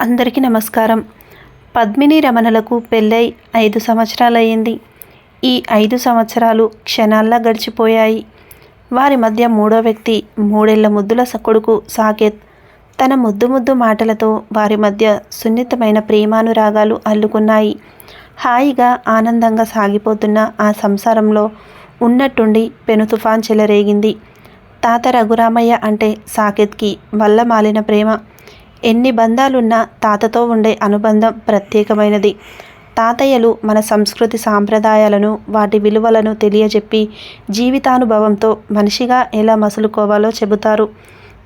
అందరికీ నమస్కారం. పద్మిని రమణలకు పెళ్ళై ఐదు సంవత్సరాలయ్యింది. ఈ ఐదు సంవత్సరాలు క్షణాల్లా గడిచిపోయాయి. వారి మధ్య మూడో వ్యక్తి మూడేళ్ళ ముద్దుల స- కొడుకు సాకేత్. తన ముద్దు ముద్దు మాటలతో వారి మధ్య సున్నితమైన ప్రేమానురాగాలు అల్లుకున్నాయి. హాయిగా ఆనందంగా సాగిపోతున్న ఆ సంసారంలో ఉన్నట్టుండి పెను తుఫాన్ చెలరేగింది. తాత రఘురామయ్య అంటే సాకేత్కి వల్ల మాలిన ప్రేమ. ఎన్ని బంధాలున్నా తాతతో ఉండే అనుబంధం ప్రత్యేకమైనది. తాతయ్యలు మన సంస్కృతి సాంప్రదాయాలను వాటి విలువలను తెలియజెప్పి జీవితానుభవంతో మనిషిగా ఎలా మసులుకోవాలో చెబుతారు.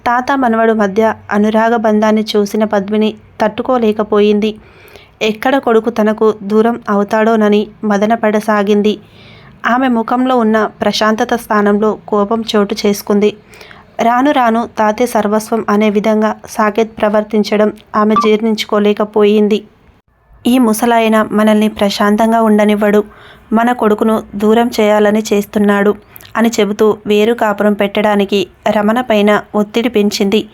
తాత మనవడు మధ్య అనురాగ బంధాన్ని చూసిన పద్మిని తట్టుకోలేకపోయింది. ఎక్కడ కొడుకు తనకు దూరం అవుతాడోనని మదనపడసాగింది. ఆమె ముఖంలో ఉన్న ప్రశాంతత స్థానంలో కోపం చోటు చేసుకుంది. రాను రాను తాతే సర్వస్వం అనే విధంగా సాకేత్ ప్రవర్తించడం ఆమె జీర్ణించుకోలేకపోయింది. ఈ ముసలాయన మనల్ని ప్రశాంతంగా ఉండనివ్వడు. మన కొడుకును దూరం చేయాలని చేస్తున్నాడు అని చెబుతూ వేరు కాపురం పెట్టడానికి రమణ పైన ఒత్తిడి పెంచింది.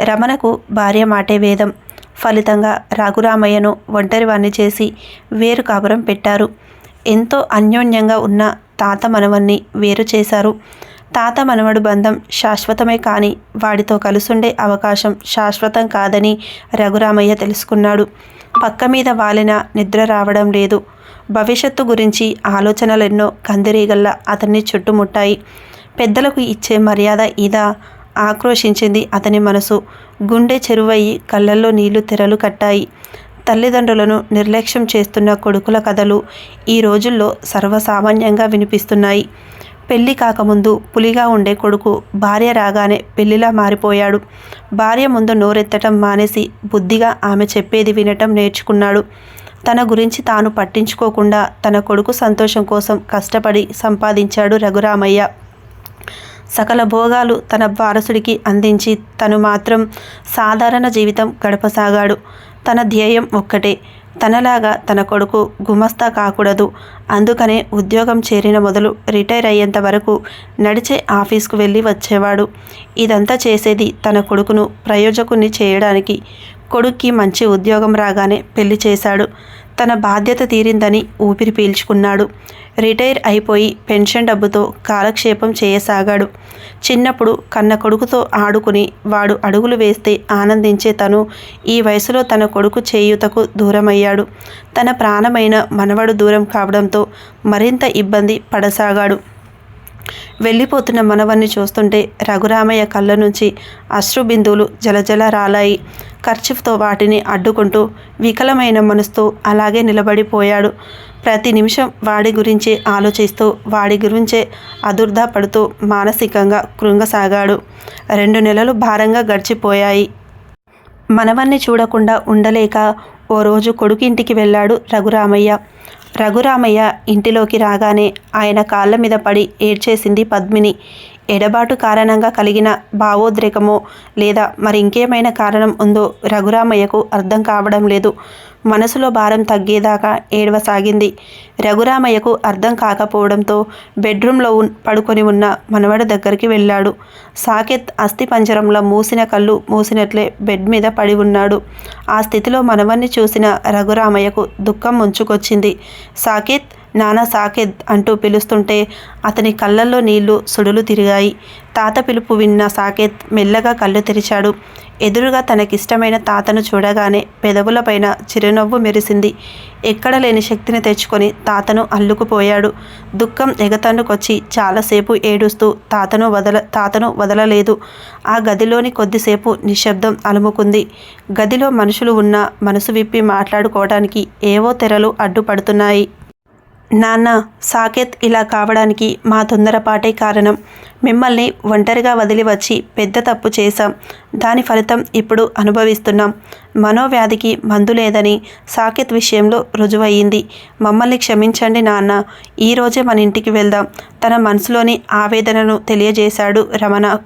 రమణకు భార్య మాటే వేదం. ఫలితంగా రఘురామయ్యను ఒంటరివాణ్ణి చేసి వేరు కాపురం పెట్టారు. ఎంతో అన్యోన్యంగా ఉన్న తాత మనవన్ని వేరు చేశారు. తాత మనవడు బంధం శాశ్వతమే కానీ వాడితో కలుసుండే అవకాశం శాశ్వతం కాదని రఘురామయ్య తెలుసుకున్నాడు. పక్క మీద వాలిన నిద్ర రావడం లేదు. భవిష్యత్తు గురించి ఆలోచనలెన్నో కందిరీగల్లా అతన్ని చుట్టుముట్టాయి. పెద్దలకు ఇచ్చే మర్యాద ఇదా? ఆక్రోశించింది అతని మనసు. గుండె చెరువయ్యి కళ్ళల్లో నీళ్ళు తెరలు కట్టాయి. తల్లిదండ్రులను నిర్లక్ష్యం చేస్తున్న కొడుకుల కథలు ఈ రోజుల్లో సర్వసామాన్యంగా వినిపిస్తున్నాయి. పెళ్ళి కాకముందు పులిగా ఉండే కొడుకు భార్య రాగానే పెళ్ళిలా మారిపోయాడు. భార్య ముందు నోరెత్తటం మానేసి బుద్ధిగా ఆమె చెప్పేది వినటం నేర్చుకున్నాడు. తన గురించి తాను పట్టించుకోకుండా తన కొడుకు సంతోషం కోసం కష్టపడి సంపాదించాడు రఘురామయ్య. సకల భోగాలు తన వారసుడికి అందించి తను మాత్రం సాధారణ జీవితం గడపసాగాడు. తన ధ్యేయం ఒక్కటే తనలాగా తన కొడుకు గుమస్తా కాకూడదు. అందుకనే ఉద్యోగం చేరిన మొదలు రిటైర్ అయ్యేంత వరకు నడిచే ఆఫీస్కు వెళ్ళి వచ్చేవాడు. ఇదంతా చేసేది తన కొడుకును ప్రయోజకుని చేయడానికి. కొడుక్కి మంచి ఉద్యోగం రాగానే పెళ్ళి చేశాడు. తన బాధ్యత తీరిందని ఊపిరి పీల్చుకున్నాడు. రిటైర్ అయిపోయి పెన్షన్ డబ్బుతో కాలక్షేపం చేయసాగాడు. చిన్నప్పుడు కన్న కొడుకుతో ఆడుకుని వాడు అడుగులు వేస్తే ఆనందించే తను ఈ వయసులో తన కొడుకు చేయూతకు దూరమయ్యాడు. తన ప్రాణమైన మనవడు దూరం కావడంతో మరింత ఇబ్బంది పడసాగాడు. వెళ్ళిపోతున్న మనవన్ని చూస్తుంటే రఘురామయ్య కళ్ళ నుంచి అశ్రుబిందువులు జలజల రాలాయి ఖర్చుతో వాటిని అడ్డుకుంటూ వికలమైన మనసుతో అలాగే నిలబడిపోయాడు. ప్రతి నిమిషం వాడి గురించే ఆలోచిస్తూ వాడి గురించే అదుర్దా పడుతూ మానసికంగా కృంగసాగాడు. రెండు నెలలు భారంగా గడిచిపోయాయి. మనవన్ని చూడకుండా ఉండలేక ఓ రోజు కొడుకింటికి వెళ్ళాడు రఘురామయ్య. రఘురామయ్య ఇంటిలోకి రాగానే ఆయన కాళ్ళ మీద పడి ఏడ్చేసింది పద్మిని. ఎడబాటు కారణంగా కలిగిన భావోద్రేకమో లేదా మరి ఇంకేమైనా కారణం ఉందో రఘురామయ్యకు అర్థం కావడం లేదు. మనసులో భారం తగ్గేదాకా ఏడవసాగింది. రఘురామయ్యకు అర్థం కాకపోవడంతో బెడ్రూమ్లో ఉన్ పడుకొని ఉన్న మనవడి దగ్గరికి వెళ్ళాడు. సాకెత్ అస్థి పంజరంలో మూసిన కళ్ళు మూసినట్లే బెడ్ మీద పడి ఉన్నాడు. ఆ స్థితిలో మనవన్ని చూసిన రఘురామయ్యకు దుఃఖం ముంచుకొచ్చింది. సాకేత్ నానా సాకేత్ అంటూ పిలుస్తుంటే అతని కళ్ళల్లో నీళ్ళు సుడులు తిరిగాయి. తాత పిలుపు విన్న సాకేత్ మెల్లగా కళ్ళు తెరిచాడు. ఎదురుగా తనకిష్టమైన తాతను చూడగానే పెదవులపైన చిరునవ్వు మెరిసింది. ఎక్కడ లేని శక్తిని తెచ్చుకొని తాతను అల్లుకుపోయాడు. దుఃఖం ఎగతన్నుకొచ్చి చాలాసేపు ఏడుస్తూ తాతను వదల తాతను వదలలేదు. ఆ గదిలోని కొద్దిసేపు నిశ్శబ్దం అలుముకుంది. గదిలో మనుషులు ఉన్న మనసు విప్పి మాట్లాడుకోవడానికి ఏవో తెరలు అడ్డుపడుతున్నాయి. నాన్న సాకేత్ ఇలా కావడానికి మా తొందరపాటే కారణం. మిమ్మల్ని ఒంటరిగా వదిలి వచ్చి పెద్ద తప్పు చేశాం. దాని ఫలితం ఇప్పుడు అనుభవిస్తున్నాం. మనోవ్యాధికి మందు లేదని సాకేత్ విషయంలో రుజువయ్యింది. మమ్మల్ని క్షమించండి నాన్న. ఈరోజే మన ఇంటికి వెళ్దాం. తన మనసులోని ఆవేదనను తెలియజేశాడు రమణ.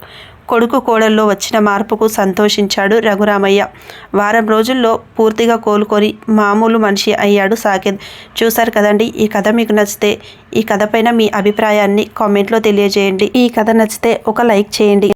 కొడుకు కోడల్లో వచ్చిన మార్పుకు సంతోషించాడు రఘురామయ్య. వారం రోజుల్లో పూర్తిగా కోలుకొని మామూలు మనిషి అయ్యాడు సాకేత్. చూశారు కదండి ఈ కథ మీకు నచ్చితే ఈ కథ పైన మీ అభిప్రాయాన్ని కామెంట్లో తెలియజేయండి. ఈ కథ నచ్చితే ఒక లైక్ చేయండి.